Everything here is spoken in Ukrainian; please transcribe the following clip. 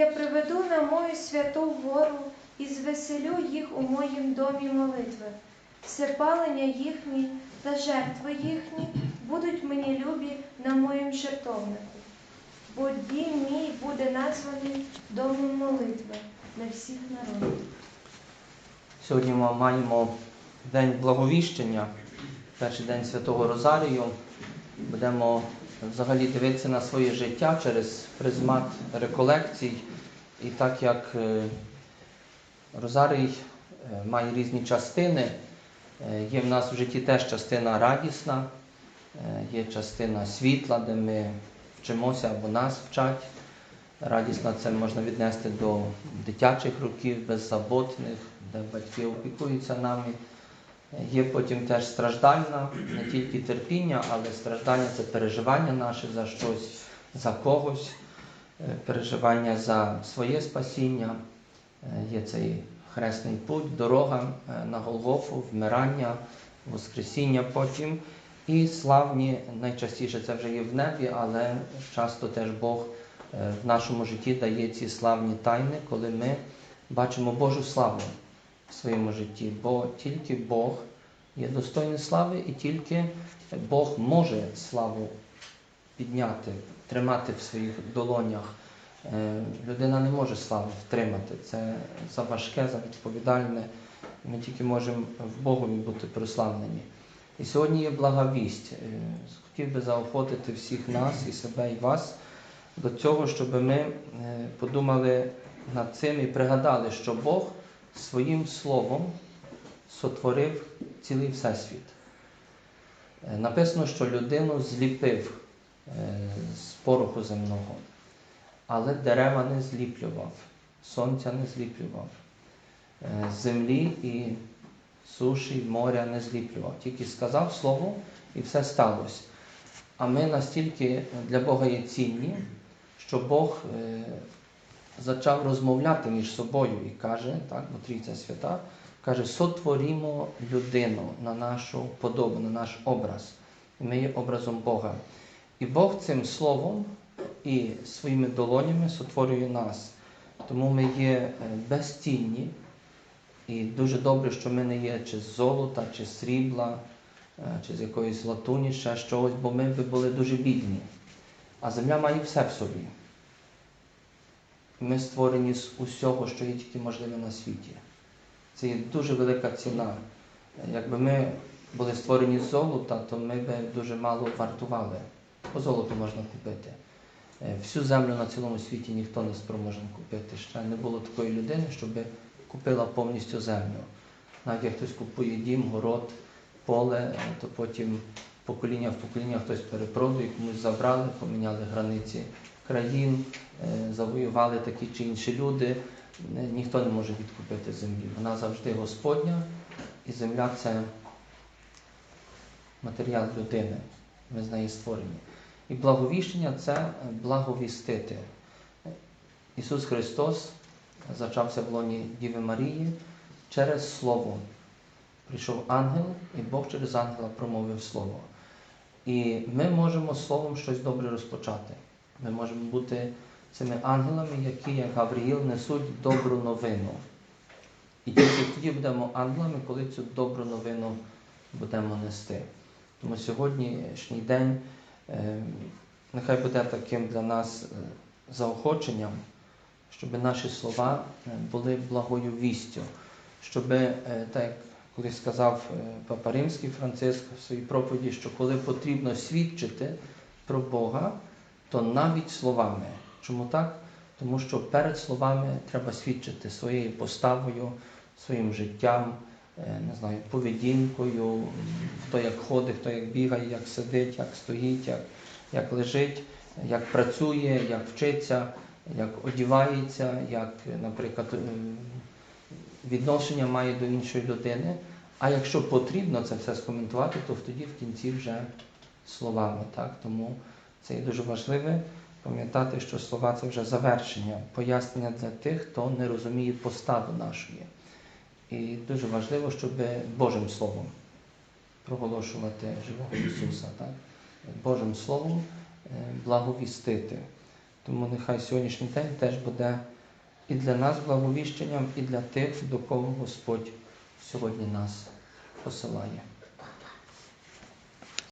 Я приведу на мою святу гору і звеселю їх у моїм домі молитви. Всепалення їхні та жертви їхні будуть мені любі на моїм жертовнику. Бо дім мій буде названий домом молитви для всіх народів. Сьогодні ми маємо День Благовіщення, перший день Святого Розарію. Будемо взагалі дивитися на своє життя через призмат реколекцій. І так як е, Розарій е, має різні частини, е, є в нас в житті теж частина радісна, є частина світла, де ми вчимося або нас вчать. Радісна це можна віднести до дитячих років, беззаботних, де батьки опікуються нами. Є потім теж страждальна, не тільки терпіння, але страждання це переживання наше за щось, за когось, е, переживання за своє спасіння. Е, Є цей хресний путь, дорога е, на Голгофу, вмирання, Воскресіння потім. І славні, найчастіше це вже є в небі, але часто теж Бог е, в нашому житті дає ці славні тайни, коли ми бачимо Божу славу в своєму житті, бо тільки Бог є достойний слави, і тільки Бог може славу підняти, тримати в своїх долонях. Е, Людина не може славу втримати. Це заважке, завідповідальне. Ми тільки можемо в Богові бути прославлені. І сьогодні є блага вість. Е, Хотів би заохотити всіх нас, і себе, і вас до цього, щоб ми е, подумали над цим і пригадали, що Бог своїм словом сотворив цілий всесвіт. Е, Написано, що людину зліпив з пороху земного, але дерева не зліплював, сонця не зліплював, землі і суші, моря не зліплював. Тільки сказав слово і все сталося. А ми настільки для Бога є цінні, що Бог е, зачав розмовляти між собою і каже, так, бо Трійця свята, каже, сотворімо людину на нашу подобу, на наш образ. І ми є образом Бога. І Бог цим словом і своїми долонями сотворює нас. Тому ми є е, безцінні. І дуже добре, що ми не є чи з золота, чи з срібла, е, чи з якоїсь латуні, ще чогось, бо ми би були дуже бідні. А земля має все в собі. Ми створені з усього, що є тільки можливе на світі. Це є дуже велика ціна. Якби ми були створені з золота, то ми би дуже мало вартували. По золоту можна купити. Е, Всю землю на цілому світі ніхто не спроможен купити. Ще не було такої людини, щоб купила повністю землю. Навіть як хтось купує дім, город, поле, то потім покоління в покоління хтось перепродує, комусь забрали, поміняли границі країн, е, завоювали такі чи інші люди. Е, Ніхто не може відкупити землі. Вона завжди Господня, і земля це матеріал людини. Ми з неї створені. І благовіщення це благовістити. Ісус Христос зачався в лоні Діви Марії через Слово. Прийшов ангел, і Бог через ангела промовив Слово. І ми можемо Словом щось добре розпочати. Ми можемо бути цими ангелами, які, як Гавріїл, несуть добру новину. І тільки тоді будемо ангелами, коли цю добру новину будемо нести. Тому сьогоднішній день е, нехай буде таким для нас е, заохоченням, щоб наші слова е, були благою вістю, щоб, е, так як колись сказав е, Папа Римський Франциск в своїй проповіді, що коли потрібно свідчити про Бога, то навіть словами. Чому так? Тому що перед словами треба свідчити своєю поставою, своїм життям, не знаю, поведінкою, хто як ходить, хто як бігає, як сидить, як стоїть, як, як лежить, як працює, як вчиться, як одівається, як, наприклад, відношення має до іншої людини. А якщо потрібно це все скоментувати, то тоді в кінці вже словами. Так? Тому це є дуже важливе, пам'ятати, що слова це вже завершення, пояснення для тих, хто не розуміє постави нашої. І дуже важливо, щоб Божим Словом проголошувати живого Ісуса, так? Божим Словом е, благовістити. Тому нехай сьогоднішній день теж буде і для нас благовіщенням, і для тих, до кого Господь сьогодні нас посилає.